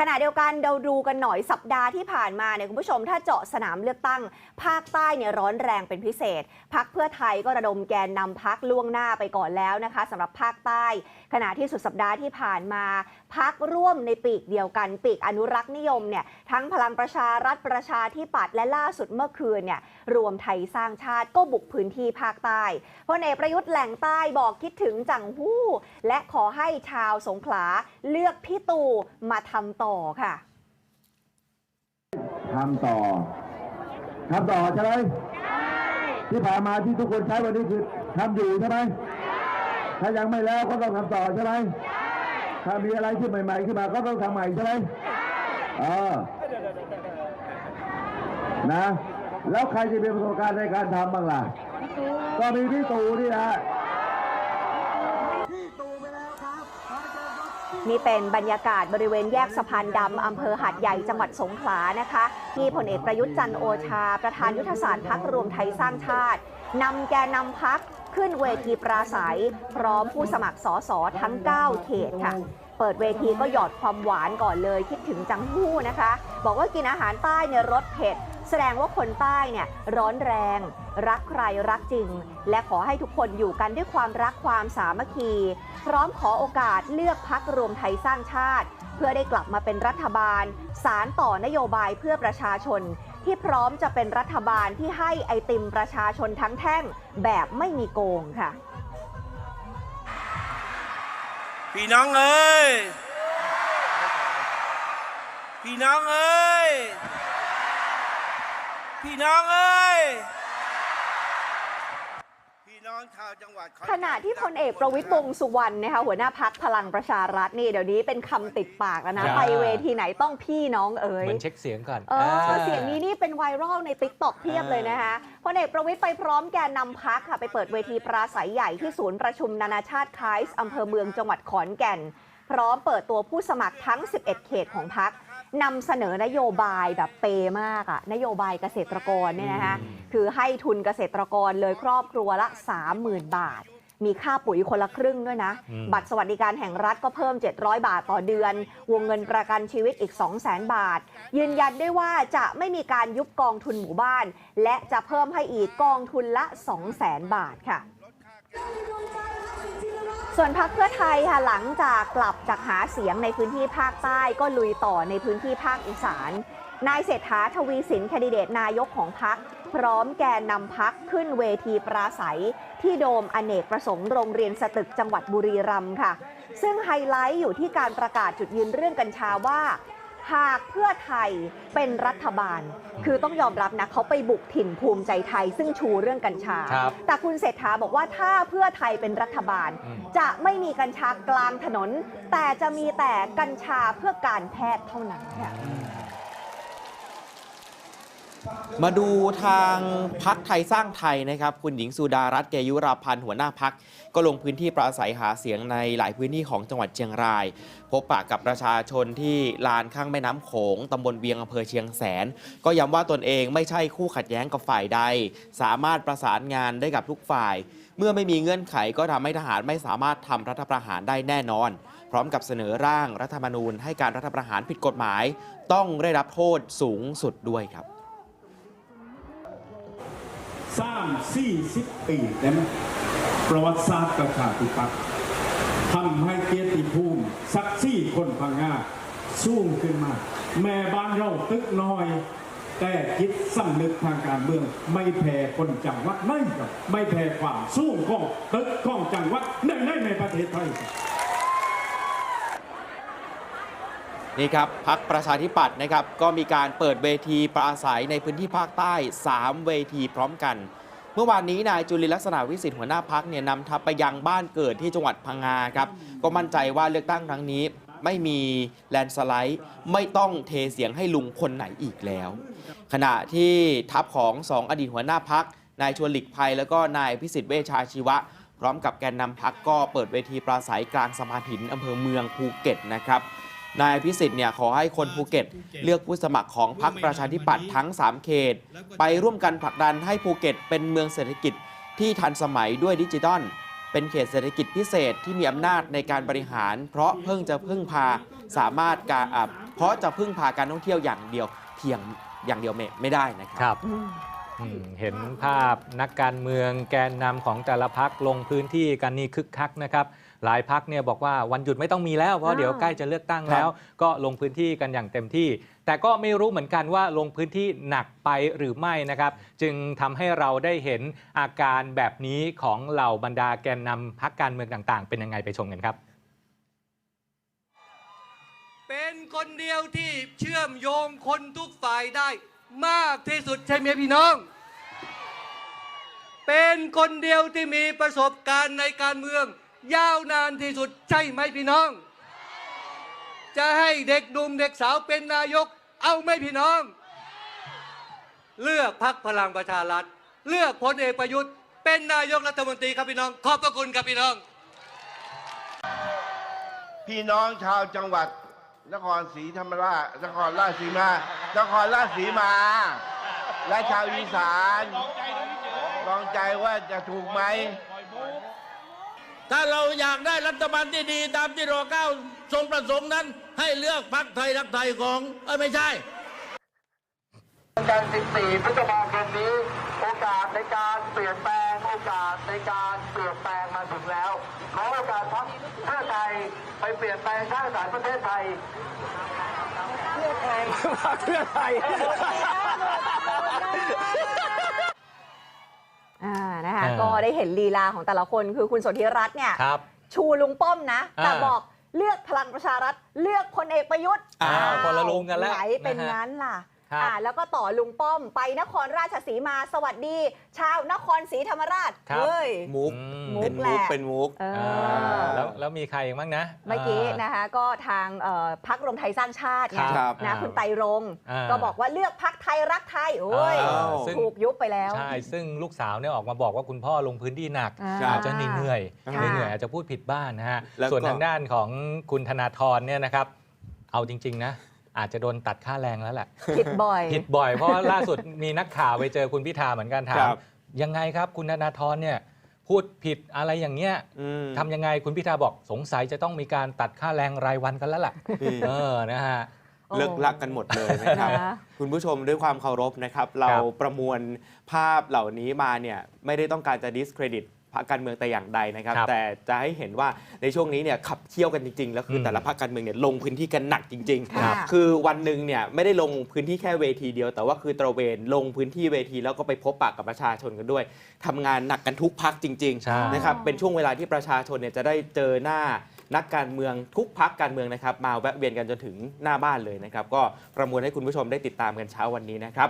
ขณะเดียวกันเราดูกันหน่อยสัปดาห์ที่ผ่านมาเนี่ยคุณผู้ชมถ้าเจาะสนามเลือกตั้ง ภาคใต้เนี่ยร้อนแรงเป็นพิเศษ พักเพื่อไทยก็ระดมแกนนำพักล่วงหน้าไปก่อนแล้วนะคะสำหรับภาคใต้ ขณะที่สุดสัปดาห์ที่ผ่านมาพักร่วมในปีกเดียวกัน ปีกอนุรักษ์นิยมเนี่ยทั้งพลังประชารัฐประชาธิปัตย์และล่าสุดเมื่อคืนเนี่ยรวมไทยสร้างชาติก็บุกพื้นที่ภาคใต้พลเอกประยุทธ์แหล่งใต้บอกคิดถึงจังหู้ และขอให้ชาวสงขลาเลือกพี่ตู่มาทำต่อค่ะทำต่อทำต่อใช่ไหมที่ผ่านมาที่ทุกคนใช้วันนี้คือทำอยู่ใช่ไหมถ้ายังไม่แล้วก็ต้องทำต่อใช่ไหมถ้ามีอะไรที่ใหม่ๆขึ้นมาก็ต้องทำใหม่ใช่ไหมเออนะ แล้วใครจะมีประสบการณ์ในการทำบ้างล่ะ ก็มีพี่ตู่นี่แหละ นี่เป็นบรรยากาศบริเวณแยกสะพานดำอำเภอหาดใหญ่จังหวัดสงขลานะคะที่พลเอกประยุทธ์จันโอชา ประธานยุทธศาสตร์พักรวมไทยสร้างชาตินำแกนนำพักขึ้นเวทีปราศัย พร้อมผู้สมัครสอสอทั้ง 9 เขตค่ะ เปิดเวทีก็หยอดความหวานก่อนเลยคิดถึงจังหู้นะคะ บอกว่ากินอาหารใต้เนี่ยรสเผ็ด ดงว่าคนใต้เนี่ยร้อนแรง รักใครรักจริง และขอให้ทุกคนอยู่กันด้วยความรักความสามัคคี พร้อมขอโอกาสเลือกพักรวมไทยสร้างชาติ เพื่อได้กลับมาเป็นรัฐบาล สารต่อนโยบายเพื่อประชาชน ที่พร้อมจะเป็นรัฐบาลที่ให้ไอติมประชาชนทั้งแท่งแบบไม่มีโกงค่ะ พี่น้องเอ้ยพี่น้องเอ้ย พี่น้องเอ้ยพี่น้องชาวจังหวัดขณะที่พลเอกประวิตรวงษ์สุวรรณนะคะหัวหน้าพักพลังประชารัฐนี่เดี๋ยวนี้เป็นคำติดปากแล้วนะ ใช่ ไปเวทีไหนต้องพี่น้องเอ๋ย เหมือนเช็คเสียงก่อนเอออ่าเสียงนี้นี่เป็นไวรัลในติ๊กต็อกเพียบเลยนะคะพลเอกประวิตยไปพร้อมแกนนำพักค่ะ ไปเปิดเวทีปราศัยใหญ่ที่ศูนย์ประชุมนานาชาติคายส์อำเภอเมืองจังหวัดขอนแก่น พร้อมเปิดตัวผู้สมัครทั้ง 11 เขตของพัก นำเสนอนโยบายแบบเปย์มากอะนโยบายเกษตรกรเนี่ยนะคะอืมคือให้ทุนเกษตรกรเลยครอบครัวละ 30,000 บาท มีค่าปุ๋ยคนละครึ่งด้วยนะอืมบัตรสวัสดิการแห่งรัฐก็เพิ่ม 700 บาทต่อเดือน วงเงินประกันชีวิตอีก 200,000 บาท ยืนยันได้ว่าจะไม่มีการยุบกองทุนหมู่บ้าน และจะเพิ่มให้อีกกองทุนละ 200,000 บาทค่ะ ส่วนพักเพื่อไทยค่ะหลังจากกลับจากหาเสียงในพื้นที่ภาคใต้ก็ลุยต่อในพื้นที่ภาคอีสาน นายเศรษฐาทวีสินแคนดิเดตนายกของพัก พร้อมแกนนำพักขึ้นเวทีปราศัย ที่โดมอเนกประสงค์โรงเรียนสตึกจังหวัดบุรีรัมย์ค่ะ ซึ่งไฮไลท์อยู่ที่การประกาศจุดยืนเรื่องกัญชาว่า หากเพื่อไทยเป็นรัฐบาล คือต้องยอมรับนะเขาไปบุกถิ่นภูมิใจไทย ซึ่งชูเรื่องกัญชา ครับแต่คุณเศรษฐาบอกว่าถ้าเพื่อไทยเป็นรัฐบาล อืม จะไม่มีกัญชากลางถนน แต่จะมีแต่กัญชาเพื่อการแพทย์เท่านั้นค่ะ มาดูทางพักไทยสร้างไทยนะครับ คุณหญิงสุดารัตน์เกยุราพันธ์หัวหน้าพัก ก็ลงพื้นที่ปราศัยหาเสียงในหลายพื้นที่ของจังหวัดเชียงราย พบปะกับประชาชนที่ลานข้างแม่น้ำโขงตำบลเวียงอำเภอเชียงแสน ก็ย้ำว่าตนเองไม่ใช่คู่ขัดแย้งกับฝ่ายใด สามารถประสานงานได้กับทุกฝ่าย เมื่อไม่มีเงื่อนไขก็ทำให้ทหารไม่สามารถทำรัฐประหารได้แน่นอน พร้อมกับเสนอร่างรัฐธรรมนูญ ให้การรัฐประหารผิดกฎหมาย ต้องได้รับโทษสูงสุดด้วยครับ สร้างสี่สิบปีได้ไหมประวัติศาสตร์ประชาธิปัตย์ทำให้เกียรติภูมิสักสี่คนพังงาสูงขึ้นมา แม่บ้านเราตึกน้อย แต่คิดสำนึกทางการเมือง ไม่แพ้คนจังหวัดไหนไม่แพ้ความสูงของตึกของจังหวัดไหนในประเทศไทยครับ นี่ครับพักประชาธิปัตย์นะครับก็มีการเปิดเวทีปราศัยในพื้นที่ภาคใต้ 3 เวทีพร้อมกัน เมื่อวานนี้นายจุลินลักษณะวิสิทธิ์หัวหน้าพักเนี่ยนำทัพไปยังบ้านเกิดที่จังหวัดพังงาครับก็มั่นใจว่าเลือกตั้งครั้งนี้ไม่มีแลนสไลด์ไม่ต้องเทเสียงให้ลุงคนไหนอีกแล้ว ขณะที่ทัพของสองอดีตหัวหน้าพักนายชวนหลีกภัย แล้วก็นายพิสิทธิ์เวชชาชีวะ พร้อมกับแกนนำพักก็เปิดเวทีปราศัยกลางสะพานหินอำเภอเมืองภูเก็ตนะครับ นายพิสิทธิ์เนี่ยขอให้คนภูเก็ต เลือกผู้สมัครของพรรคประชาธิปัตย์ทั้ง 3 เขต ไปร่วมกันผลักดันให้ภูเก็ต เป็นเมืองเศรษฐกิจที่ทันสมัยด้วยดิจิทัล เป็นเขตเศรษฐกิจพิเศษที่มีอำนาจในการบริหาร เพราะเพิ่งจะพึ่งพาสามารถการอะเพราะจะพึ่งพาการท่องเที่ยวอย่างเดียวเพียงอย่างเดียวไม่ไม่ได้นะคครัรับบอืมเห็นภาพนักการเมืองแกนนำของแต่ละพักลงพื้นที่กันนี่คึกคักนะครับ หลายพักเนี่ยบอกว่าวันหยุดไม่ต้องมีแล้วเพราะอ่าเดี๋ยวใกล้จะเลือกตั้งครับแล้ว ก็ลงพื้นที่กันอย่างเต็มที่ แต่ก็ไม่รู้เหมือนกันว่าลงพื้นที่หนักไปหรือไม่นะครับ จึงทำให้เราได้เห็นอาการแบบนี้ของเหล่าบรรดาแกนนำพักการเมืองต่าง ๆ เป็นยังไงไปชมกันครับ เป็นคนเดียวที่เชื่อมโยงคนทุกฝ่ายได้มากที่สุดใช่ไหมพี่น้อง เป็นคนเดียวที่มีประสบการณ์ในการเมือง ยาวนานที่สุดใช่ไหมพี่น้อง จะให้เด็กหนุ่มเด็กสาวเป็นนายก เอาไหมพี่น้อง เลือกพักพลังประชารัฐ เลือกพลเอกประยุทธ์ เป็นนายกรัฐมนตรีครับพี่น้อง ขอบพระคุณครับพี่น้อง พี่น้องชาวจังหวัด นครศรีธรรมราชนครราชสีมานครราชสีมา และชาวอีสานลองใจว่าจะถูกไหม ถ้าเราอยากได้รัฐบาลที่ดีตามที่รอเก้าทรงประสงค์นั้น ให้เลือกพรรคไทยรักไทยของเอ้ยไม่ใช่กัน 14 พฤษภาคมนี้ โอกาสในการเปลี่ยนแปลง โอกาสในการเปลี่ยนแปลงมาถึงแล้ว ขอโอกาสพักเพื่อไทยไปเปลี่ยนแปลงชาติศาสตร์ประเทศไทยอ่านะคะ เออ ก็ ได้เห็นลีลาของแต่ละคน คือคุณสนธิรัตน์เนี่ยครับ ชูลุงป้อมนะ แต่อ่าบอกเลือกพลังประชารัฐ เลือกพลเอกประยุทธ์อ้าวอ้าวคนละลุงกันแล้วไหนเป็นนะฮะ งั้นล่ะ ครับ อ่าแล้วก็ต่อลุงป้อมไปนครราชสีมาสวัสดี ชาวนครศรีธรรมราชครับ เฮ้ย มุกอืมมุ เป็นแหมุกละเป็นมุกเอออ่าอ แล้วแล้วมีใครอีกบ้างนะ เมื่อกี้านะคะก็ทางเอ่อพักรวมไทยสร้างชาติไงครับนะอ่าคุณไตรรงค์อ่า ก็บอกว่าเลือกพักไทยรักไทยโอ้ยอ่าอ้าวซึ่ง ถูกยุบไปแล้ว ใช่ ซึ่งลูกสาวเนี่ยออกมาบอกว่าคุณพ่อลงพื้นที่หนัก อ่าอาจจะเหนื่อยๆค่ะเหนื่อยๆอาจจะพูดผิดบ้านนะฮะ แล้วก็ ส่วนทางด้านของคุณธนาธรเนี่ยนะครับ เอาจริง ๆ นะ อาจจะโดนตัดค่าแรงแล้วแหละ ผิดบ่อย ผิดบ่อยเพราะว่าล่าสุดมีนักข่าวไปเจอคุณพิธาเหมือนกันถาคมรับยังไงครับคุณธนาธรเนี่ยพูดผิดอะไรอย่างเงี้ยอืม ทำยังไงคุณพิธาบอกสงสัยจะต้องมีการตัดค่าแรงรายวันกันแล้วล่ะอืม เออนะฮะ เลิกลักกันหมดเลยนะครับ นะ คุณผู้ชมด้วยความเคารพนะครับ เราประมวลภาพเหล่านี้มาเนี่ยไม่ได้ต้องการจะ discredit พรรคการเมืองแต่อย่างใดนะครับ ครับแต่จะให้เห็นว่าในช่วงนี้เนี่ยขับเคี่ยวกันจริงๆ แล้วคืออมแต่ละพรรคการเมืองเนี่ยลงพื้นที่กันหนักจริงครับๆคือวันหนึ่งเนี่ยไม่ได้ลงพื้นที่แค่เวทีเดียว แต่ว่าคือตระเวนลงพื้นที่เวทีแล้วก็ไปพบปะกับประชาชนกันด้วยทำงานหนักกันทุกพักจริงใช่ ๆนะครับเป็นช่วงเวลาที่ประชาชนเนี่ยจะได้เจอหน้านักการเมืองทุกพักการเมืองนะครับมาแวะเวียนกันจนถึงหน้าบ้านเลยนะครับก็ประมวลให้คุณผู้ชมได้ติดตามกันเช้าวันนี้นะครับ